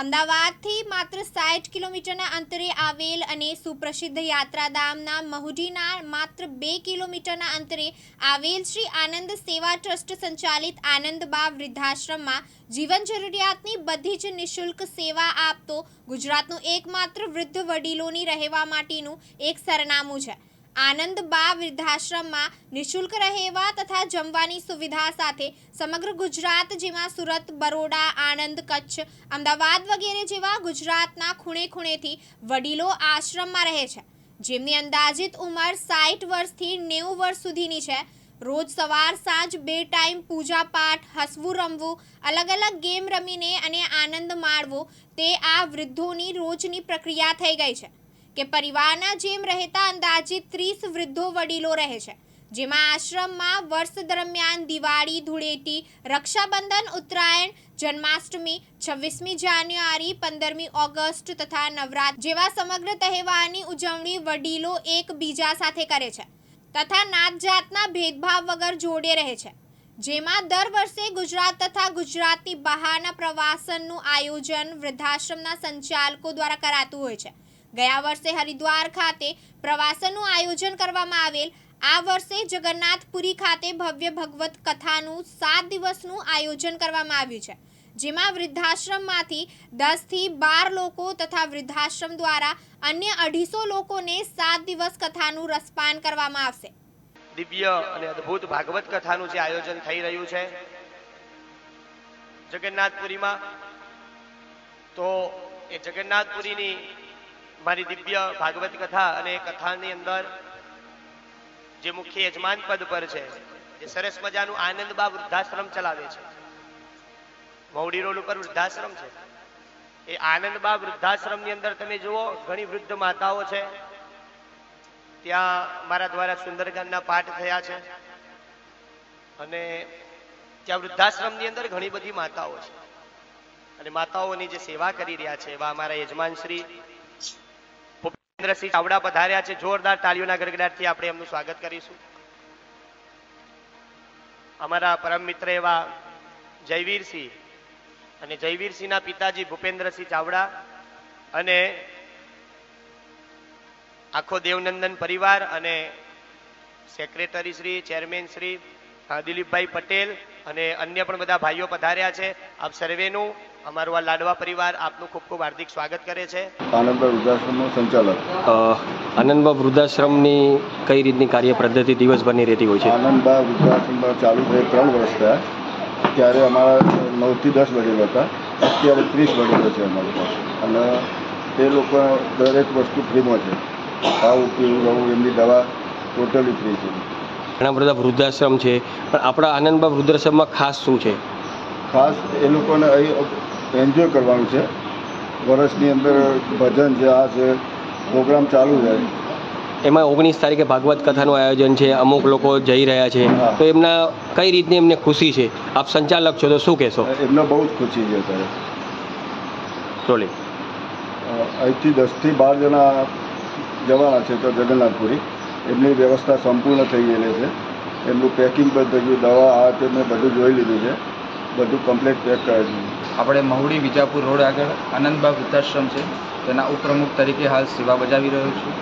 અમદાવાદથી માત્ર સાઠ કિલોમીટરના અંતરે આવેલ અને સુપ્રસિદ્ધ યાત્રાધામના મહુડીના માત્ર બે કિલોમીટરના અંતરે આવેલ શ્રી આનંદ સેવા ટ્રસ્ટ સંચાલિત આનંદબા વૃદ્ધાશ્રમમાં જીવન જરૂરિયાતની બધી જ નિઃશુલ્ક સેવા આપતો ગુજરાતનું એકમાત્ર વૃદ્ધ વડીલોની રહેવા માટેનું એક સરનામું છે. આનંદબા વૃદ્ધાશ્રમમાં નિઃશુલ્ક રહેવા તથા જમવાની સુવિધા સાથે સમગ્ર ગુજરાત જેમાં સુરત, બરોડા, આણંદ, કચ્છ, અમદાવાદ વગેરે જેવા ગુજરાતના ખૂણે ખૂણેથી વડીલો આશ્રમમાં રહે છે. જેમની અંદાજિત ઉંમર સાઠ વર્ષથી નેવું વર્ષ સુધીની છે. રોજ સવાર સાંજ બે ટાઈમ પૂજા પાઠ, હસવું, રમવું, અલગ અલગ ગેમ રમીને અને આનંદ માણવો તે આ વૃદ્ધોની રોજની પ્રક્રિયા થઈ ગઈ છે. કે પરિવારના જેમ રહેતા અંદાજિત ત્રીસ વૃદ્ધો વડીલો રહે છે, જેમાં આશ્રમમાં વર્ષ દરમિયાન દિવાળી, ધૂળેટી, રક્ષાબંધન, ઉત્તરાયણ, જન્માષ્ટમી, છવ્વીસમી જાન્યુઆરી, પંદરમી ઓગસ્ટ તથા નવરાત્ર જેવા સમગ્ર તહેવારની ઉજવણી વડીલો એકબીજા સાથે કરે છે તથા નાત જાતના ભેદભાવ વગર જોડે રહે છે. જેમાં દર વર્ષે ગુજરાત તથા ગુજરાતની બહારના પ્રવાસનનું આયોજન વૃદ્ધાશ્રમના સંચાલકો દ્વારા કરાતું હોય છે. ગયા વર્ષે હરિદ્વાર ખાતે પ્રવાસનનું આયોજન કરવામાં આવેલ. આ વર્ષે જગન્નાથપુરી ખાતે ભવ્ય ભગવત કથાનું સાત દિવસનું આયોજન કરવામાં આવ્યું છે, જેમાં વૃદ્ધાશ્રમમાંથી દસથી બાર લોકો તથા વૃદ્ધાશ્રમ દ્વારા અન્ય અઢીસો લોકોને સાત દિવસ કથાનું રસપાન કરવામાં આવશે. દિવ્ય અને અદ્ભુત ભાગવત કથાનું જે આયોજન થઈ રહ્યું છે જગન્નાથપુરીમાં, તો એ જગન્નાથપુરીની મારી દિવ્ય ભાગવત કથા અને એ કથાની અંદર જે મુખ્ય યજમાન પદ પર છે જે સરસ મજાનું આનંદબા વૃદ્ધાશ્રમ ચલાવે છે. મૌડી રોડ ઉપર વૃદ્ધાશ્રમ છે. એ આનંદબા વૃદ્ધાશ્રમની અંદર તમે જુઓ, ઘણી વૃદ્ધ માતાઓ છે. ત્યાં મારા દ્વારા સુંદરકાંડના પાઠ થયા છે. અને ત્યાં વૃદ્ધાશ્રમની અંદર ઘણી બધી માતાઓ છે. અને માતાઓની જે સેવા કરી રહ્યા છે, એવા અમારા યજમાન શ્રી ભૂપેન્દ્રસિંહ ચાવડા પધાર્યા છે. જોરદાર તાળીઓના ગડગડાટથી આપણે એમનું સ્વાગત કરીશું. અમારા પરમ મિત્ર એવા જયવીરસિંહ અને જયવીરસિંહના પિતાજી ભૂપેન્દ્રસિંહ ચાવડા અને આખો દેવનંદન પરિવાર અને સેક્રેટરી શ્રી ચેરમેન શ્રી દિલીપભાઈ પટેલ અને અન્ય પણ બધા ભાઈઓ પધાર્યા છે. આપ સર્વેનું અમારું આ લાડવા પરિવાર આપનું ખૂબ ખૂબ હાર્દિક સ્વાગત કરે છે. આનંદભાઈ વૃદ્ધાશ્રમનો સંચાલક. આનંદબા વૃદ્ધાશ્રમની કઈ રીતની કાર્ય પદ્ધતિ દિવસભરની રહેતી હોય છે? આનંદબા વૃદ્ધાશ્રમમાં ચાલુ થઈ ત્રણ વર્ષ થયા. ત્યારે અમારા નવથી દસ વડીલો હતા. અત્યારે ત્રીસ વડીલો છે અમારી પાસે. અને તે લોકો દરેક વસ્તુ ફ્રીમાં છે. ખાવું પીવું રહવું એમની દવા ટોટલી ફ્રી છે. ઘણા બધા વૃદ્ધાશ્રમ છે. પણ આપણા આનંદબા વૃદ્ધાશ્રમમાં ખાસ શું છે? ખાસ એ લોકોને અહીં એન્જોય કરવાનું છે. વર્ષની અંદર ભજન છે આ છે પ્રોગ્રામ ચાલુ છે. એમાં ઓગણીસ તારીખે ભાગવત કથાનું આયોજન છે અમુક લોકો જઈ રહ્યા છે. તો એમના કઈ રીતની એમને ખુશી છે? આપ સંચાલક છો તો શું કહેશો? એમને બહુ જ ખુશી છે અત્યારે. ચોલી. અહીંથી દસથી બાર જણા જવાના છે તો જગન્નાથપુરી. એમની વ્યવસ્થા સંપૂર્ણ થઈ ગયેલી છે. એમનું પેકિંગ પણ થઈ ગયું દવા આ તે મેં બધું જોઈ લીધું છે. બધું કમ્પ્લીટ પેક છે આપણે મહુડી વિજાપુર રોડ આગળ આનંદબાગ વૃદ્ધાશ્રમ છે તેના ઉપપ્રમુખ તરીકે હાલ સેવા બજાવી રહ્યો છું.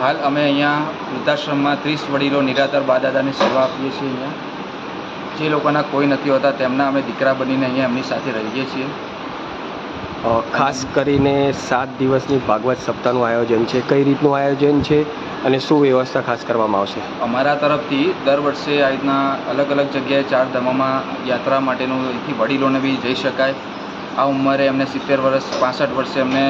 હાલ અમે અહીંયા વૃદ્ધાશ્રમમાં ત્રીસ વડીલો નિરાધાર બા દાદાની સેવા આપીએ છીએ અહીંયા. જે લોકોના કોઈ નથી હોતા તેમના અમે દીકરા બનીને અહીંયા એમની સાથે રહીએ છીએ. ખાસ કરીને સાત દિવસની ભાગવત સપ્તાહનું આયોજન છે. કઈ રીતનું આયોજન છે? અને શું વ્યવસ્થા ખાસ કરવામાં આવશે? અમારા તરફથી દર વર્ષે આ રીતના અલગ અલગ જગ્યાએ ચાર ધામોમાં યાત્રા માટેનું અહીંથી વડીલોને બી જઈ શકાય. આ ઉંમરે એમને સિત્તેર વર્ષ, પાસઠ વર્ષે એમને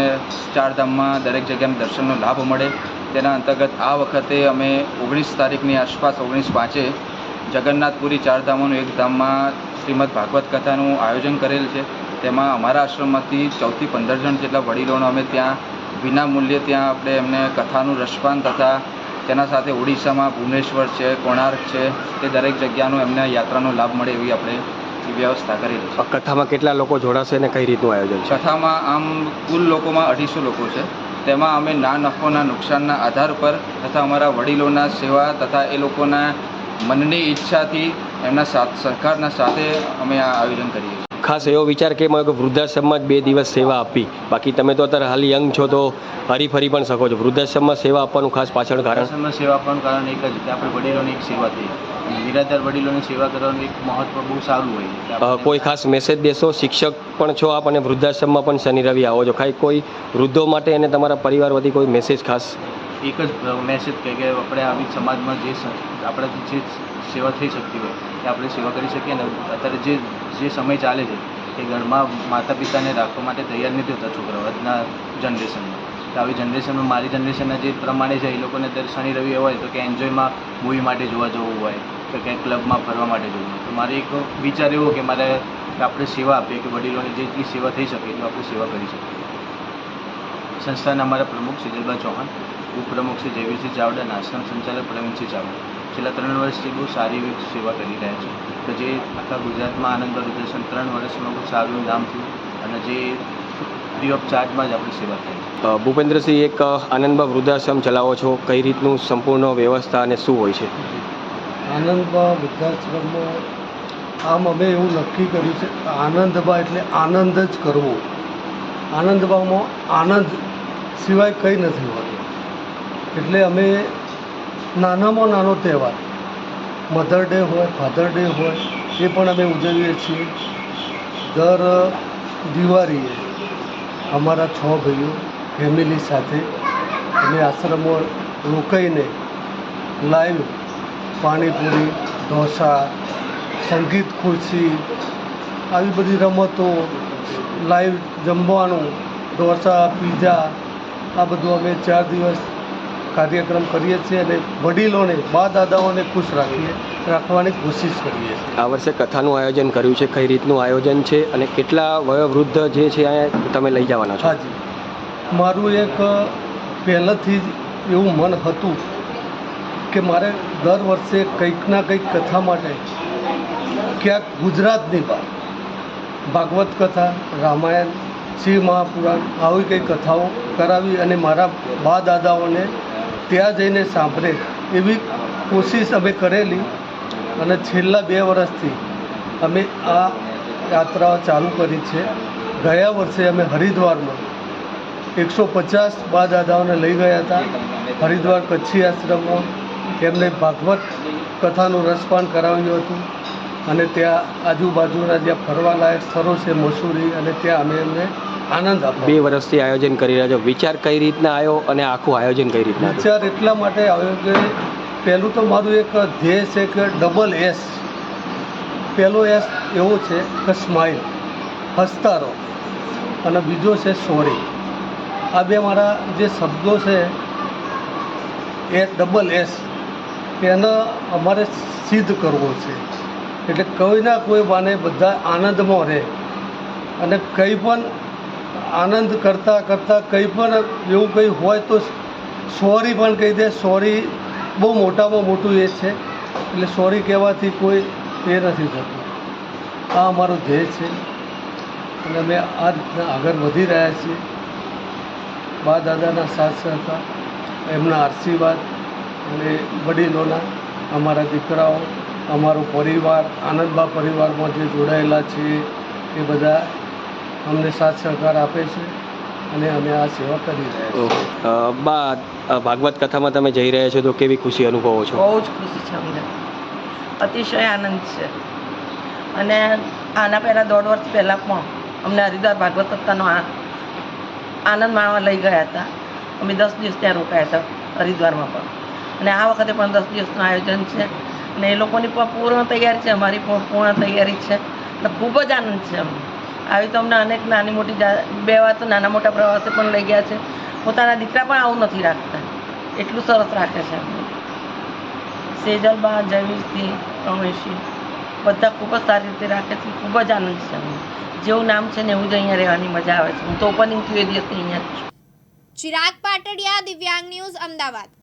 ચાર ધામમાં દરેક જગ્યાએ દર્શનનો લાભ મળે. તેના અંતર્ગત આ વખતે અમે ઓગણીસ તારીખની આસપાસ, ઓગણીસ પાંચે જગન્નાથપુરી ચાર ધામોનું એક ધામમાં શ્રીમદ ભાગવત કથાનું આયોજન કરેલ છે. તેમાં અમારા આશ્રમમાંથી ચૌદથી પંદર જણ જેટલા વડીલોનો અમે ત્યાં વિના મૂલ્યે ત્યાં આપણે એમને કથાનું રસપાન તથા તેના સાથે ઓડિશામાં ભુવનેશ્વર છે કોણાર્ક છે તે દરેક જગ્યાનો એમને યાત્રાનો લાભ મળે એવી આપણે વ્યવસ્થા કરેલી છે. કથામાં કેટલા લોકો જોડાશે અને કઈ રીતનું આયોજન છે? કથામાં આમ કુલ લોકોમાં અઢીસો લોકો છે. તેમાં અમે ના નફોના નુકસાનના આધાર પર તથા અમારા વડીલોના સેવા તથા એ લોકોના મનની ઈચ્છાથી એમના સાથ સરકારના સાથે અમે આ આયોજન કરીએ છીએ. ખાસ એવો વિચાર કે કે વૃદ્ધાશ્રમમાં જ બે દિવસ સેવા આપી બાકી તમે તો અત્યારે હાલ યંગ છો તો હરીફરી પણ શકો છો. વૃદ્ધાશ્રમમાં સેવા આપવાનું ખાસ પાછળ કારણ? સેવા આપવાનું કારણ એક જ કે આપણે વડીલોની એક સેવા થઈ નિરાધાર વડીલોની સેવા કરવાનું એક મહત્વ બહુ સારું હોય કોઈ ખાસ મેસેજ દેશો? શિક્ષક પણ છો આપ અને વૃદ્ધાશ્રમમાં પણ શનિ રવિ આવો છો. ખાલી કોઈ વૃદ્ધો માટે અને તમારા પરિવાર વતી કોઈ મેસેજ ખાસ? એક જ મેસેજ કહે કે આપણે આવી સમાજમાં જે આપણાથી જે સેવા થઈ શકતી હોય એ આપણે સેવા કરી શકીએ ને, અત્યારે જે જે સમય ચાલે છે, એ ઘરમાં માતા પિતાને રાખવા માટે તૈયાર નથી હોતા છોકરાઓ, આજના જનરેશનમાં તો આવી જનરેશનમાં મારી જનરેશનના જે પ્રમાણે છે, એ લોકોને અત્યારે શનિ, રવિ હોય તો કે એન્જોયમાં મૂવી માટે જોવા જવું હોય તો ક્યાંક ક્લબમાં ફરવા માટે જવું હોય. તો મારે એક વિચાર એવો કે મારે આપણે સેવા આપીએ, કે વડીલોની જેટલી સેવા થઈ શકે, એટલું આપણે સેવા કરી શકીએ. સંસ્થાના અમારા પ્રમુખ સિજલબા ચૌહાણ ઉપપ્રમુખ શ્રી જયવીરસિંહ ચાવડા અને આશ્રમ સંચાલક પ્રવીણસિંહ ચાવડા. છેલ્લા ત્રણ વર્ષથી બહુ સારી એવી સેવા કરી રહ્યા છે. તો જે આખા ગુજરાતમાં આનંદ વૃદ્ધાશ્રમ ત્રણ વર્ષમાં બહુ સારું નામ થયું અને જે ફ્રી ઓફ ચાર્જમાં જ આપણી સેવા થાય છે. ભૂપેન્દ્રસિંહ એક આનંદભાઈ વૃદ્ધાશ્રમ ચલાવો છો. કઈ રીતનું સંપૂર્ણ વ્યવસ્થા અને શું હોય છે? આનંદભાઈ વૃદ્ધાશ્રમમાં આમ અમે એવું નક્કી કર્યું છે કે આનંદબા એટલે આનંદ જ કરવો. આનંદબામાં આનંદ સિવાય કંઈ નથી હોતું. એટલે અમે નાનામાં નાનો તહેવાર. મધર ડે હોય ફાધર ડે હોય, એ પણ અમે ઉજવીએ છીએ. દર દિવાળીએ અમારા છ ભાઈઓ ફેમિલી સાથે અમે આશ્રમો રોકાઈને લાઈવ પાણીપુરી, ઢોસા, સંગીત ખુરશી, આવી બધી રમતો, લાઈવ જમવાનું, ઢોસા, પીઝા, આ બધું અમે ચાર દિવસ કાર્યક્રમ કરીએ છીએ અને વડીલોને બા દાદાઓને ખુશ રાખીએ રાખવાની કોશિશ કરીએ છીએ. આ વર્ષે કથાનું આયોજન કર્યું છે કઈ રીતનું આયોજન છે અને કેટલા વયોવૃદ્ધ જે છે અહીંયા તમે લઈ જવાના છો? હાજી. મારું એક પહેલેથી જ એવું મન હતું કે મારે દર વર્ષે કંઈક ના કંઈક કથા માટે ક્યાંક ગુજરાતની બહાર ભાગવત કથા રામાયણ શિવ મહાપુરાણ આવી કંઈ કથાઓ કરાવી અને મારા બા દાદાઓને ત્યાં જઈને સાંભળે એવી કોશિશ અમે કરેલી અને છેલ્લા બે વર્ષથી અમે આ યાત્રાઓ ચાલુ કરી છે. ગયા વર્ષે અમે હરિદ્વારમાં એકસો પચાસ બા દાદાઓને લઈ ગયા હતા. હરિદ્વાર કચ્છી આશ્રમમાં એમને ભાગવત કથાનું રસપાન કરાવ્યું હતું અને ત્યાં આજુબાજુના જ્યાં ફરવાલાયક સ્થળો છે, મસૂરી અને ત્યાં અમે એમને આનંદ બે વર્ષથી આયોજન કરી રહ્યા છો. વિચાર કઈ રીતના આવ્યો અને આખું આયોજન કઈ રીતના? વિચાર એટલા માટે આવ્યો કે પહેલું તો મારું એક ધ્યેય છે કે ડબલ એસ પહેલો એસ એવો છે કે સ્માઇલ હસતા રહો અને બીજો છે સોરી આ બે મારા જે શબ્દો છે એ ડબલ એસ એને અમારે સિદ્ધ કરવો છે. એટલે કોઈના કોઈ બાને બધા આનંદમાં રહે. અને કંઈ પણ આનંદ કરતાં કરતાં કંઈ પણ એવું કંઈ હોય તો સોરી પણ કહી દે. સોરી બહુ મોટામાં મોટું એ છે. એટલે સોરી કહેવાથી કોઈ એ નથી થતું. આ અમારો ધ્યેય છે. અને અમે આ રીતના આગળ વધી રહ્યા છીએ. બા દાદાના સાથ સહકાર, એમના આશીર્વાદ અને વડીલોના, અમારા દીકરાઓ, અમારો પરિવાર આનંદબા પરિવારમાં જે જોડાયેલા છે એ બધા અમને સાથ સહકાર આપે છે અને અમે આ સેવા કરી રહ્યા છીએ. બા ભાગવત કથામાં તમે જઈ રહ્યા છો તો કેવી ખુશી અનુભવો છો? બહુ જ ખુશી છે અમને. અતિશય આનંદ છે. અને આના પહેલાં દોઢ વર્ષ પહેલાં પણ અમને હરિદ્વાર ભાગવત કથાનો આનંદ માણવા લઈ ગયા હતા. અમે દસ દિવસ ત્યાં રોકાયા હતા હરિદ્વારમાં પણ. અને આ વખતે પણ દસ દિવસનું આયોજન છે. અને એ લોકોની પણ પૂર્ણ તૈયારી છે. અમારી પણ પૂર્ણ તૈયારી છે. અને ખૂબ જ આનંદ છે અમને. આવી તો અમને અનેક નાની મોટી બે વાર તો નાના મોટા પ્રવાસે પણ લઈ ગયા છે. પોતાના દીકરા પણ આવું નથી રાખતા. એટલું સરસ રાખે છે સેજલ સેજલબા, જયવીરસિંહ રમેશસિંહ બધા ખૂબ જ સારી રીતે રાખે છે. ખૂબ જ આનંદ છે જેવું નામ છે ને એવું જ અહીંયા રહેવાની મજા આવે છે. હું તો ઓપનિંગ થયું એ દિવસથી અહીંયા ચિરાગ પાટડિયા, દિવ્યાંગ ન્યૂઝ, અમદાવાદ.